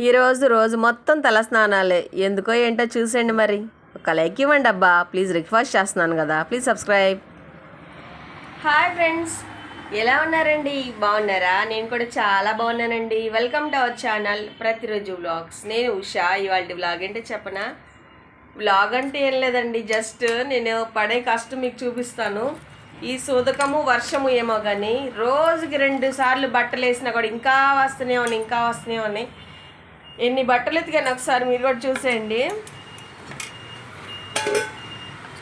ఈరోజు రోజు మొత్తం తలస్నానాలే. ఎందుకో ఏంటో చూసేయండి మరి. ఒక లైక్ ఇవ్వండి అబ్బా. ప్లీజ్ రిక్వెస్ట్ చేస్తున్నాను కదా. Please subscribe. Hi friends. ఎలా ఉన్నారండి? బాగున్నారా? నేను కూడా చాలా బాగున్నానండి. వెల్కమ్ టు అవర్ ఛానల్ ప్రతిరోజు వ్లాగ్స్. నేను ఉషా. ఇవాళ వ్లాగ్ ఏంటో చెప్పనా? వ్లాగ్ అంటే ఏం లేదండి. జస్ట్ నేను పడే కష్టం మీకు చూపిస్తాను. ఈ సూదకము వర్షము ఏమో కానీ రోజుకి రెండు సార్లు బట్టలు వేసినా కూడా ఇంకా వస్తూనే ఉన్నాయి ఇంకా వస్తూనే ఉన్నాయి. ఎన్ని బట్టలు ఎత్తికాను ఒకసారి మీరు కూడా చూసేయండి.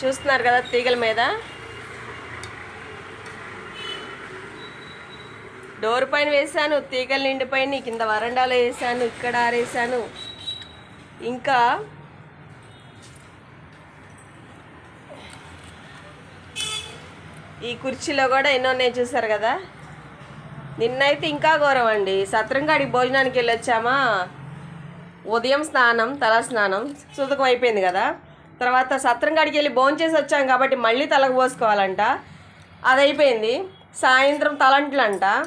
చూస్తున్నారు కదా తీగల మీద? డోర్ పైన వేసాను తీగల నిండిపైన కింద వరండాలో వేసాను ఇక్కడ ఆరేసాను ఇంకా ఈ కుర్చీలో కూడా ఎన్నో ఉన్నాయి చూసారు కదా? నిన్నైతే ఇంకా ఘోరం అండి. సత్రంగాడికి భోజనానికి వెళ్ళొచ్చామా? ఉదయం స్నానం తల స్నానం సుతకం అయిపోయింది కదా? తర్వాత సత్రంగాడికి వెళ్ళి భోంచేసి వచ్చాం కాబట్టి మళ్ళీ తలకు పోసుకోవాలంట. అది అయిపోయింది సాయంత్రం తలంట్లంట.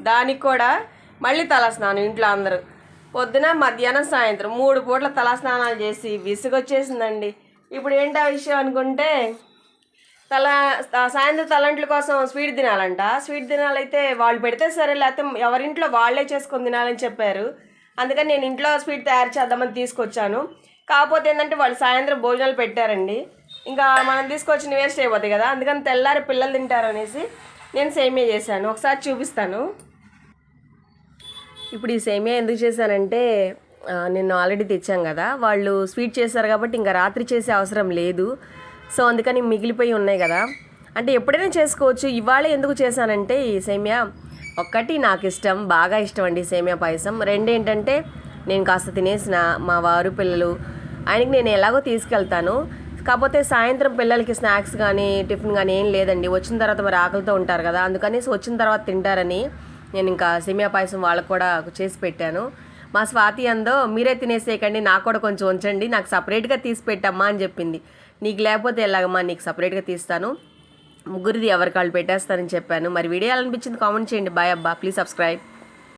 దానికి కూడా మళ్ళీ తల స్నానం ఇంట్లో అందరూ. పొద్దున మధ్యాహ్నం సాయంత్రం మూడు పూట్ల తల స్నానాలు చేసి విసుగొచ్చేసిందండి. ఇప్పుడు ఏంటా విషయం అనుకుంటే తల సాయంత్రం తలంట్ల కోసం స్వీట్ తినాలంట. స్వీట్ తినాలైతే వాళ్ళు పెడితే సరే లేకపోతే ఎవరింట్లో వాళ్ళే చేసుకొని తినాలని చెప్పారు. అందుకని నేను ఇంట్లో స్వీట్ తయారు చేద్దామని తీసుకొచ్చాను. కాకపోతే ఏంటంటే వాళ్ళు సాయంత్రం భోజనాలు పెట్టారండి. ఇంకా మనం తీసుకొచ్చిన వేస్ట్ అయిపోతాయి కదా. అందుకని తెల్లారి పిల్లలు తింటారనేసి నేను సేమియా చేశాను. ఒకసారి చూపిస్తాను. ఇప్పుడు ఈ సేమియా ఎందుకు చేశానంటే నేను నిన్న ఆల్రెడీ తెచ్చాం కదా. వాళ్ళు స్వీట్ చేశారు కాబట్టి ఇంకా రాత్రి చేసే అవసరం లేదు. సో అందుకని మిగిలిపోయి ఉన్నాయి కదా. అంటే ఎప్పుడైనా చేసుకోవచ్చు. ఇవాళ ఎందుకు చేశానంటే ఈ సేమియా ఒక్కటి నాకు ఇష్టం బాగా ఇష్టం అండి సేమియా పాయసం. రెండు ఏంటంటే నేను కాస్త తినేసిన మా వారు పిల్లలు ఆయనకి నేను ఎలాగో తీసుకెళ్తాను. కాకపోతే సాయంత్రం పిల్లలకి స్నాక్స్ కానీ టిఫిన్ కానీ ఏం లేదండి. వచ్చిన తర్వాత మరి ఆకలితో ఉంటారు కదా అందుకనేసి వచ్చిన తర్వాత తింటారని నేను ఇంకా సేమియా పాయసం వాళ్ళకు కూడా చేసి పెట్టాను. మా స్వాతి అందో మీరే తినేసేయకండి నాకు కూడా కొంచెం ఉంచండి నాకు సపరేట్గా తీసి పెట్టమ్మా అని చెప్పింది. నీకు లేకపోతే ఎలాగమ్మా నీకు సపరేట్గా తీస్తాను. ముగ్గురిది ఎవరికి వాళ్ళు పెట్టేస్తానని చెప్పాను. మరి వీడియో అనిపించింది కామెంట్ చేయండి. బాయ్ అబ్బా. Please subscribe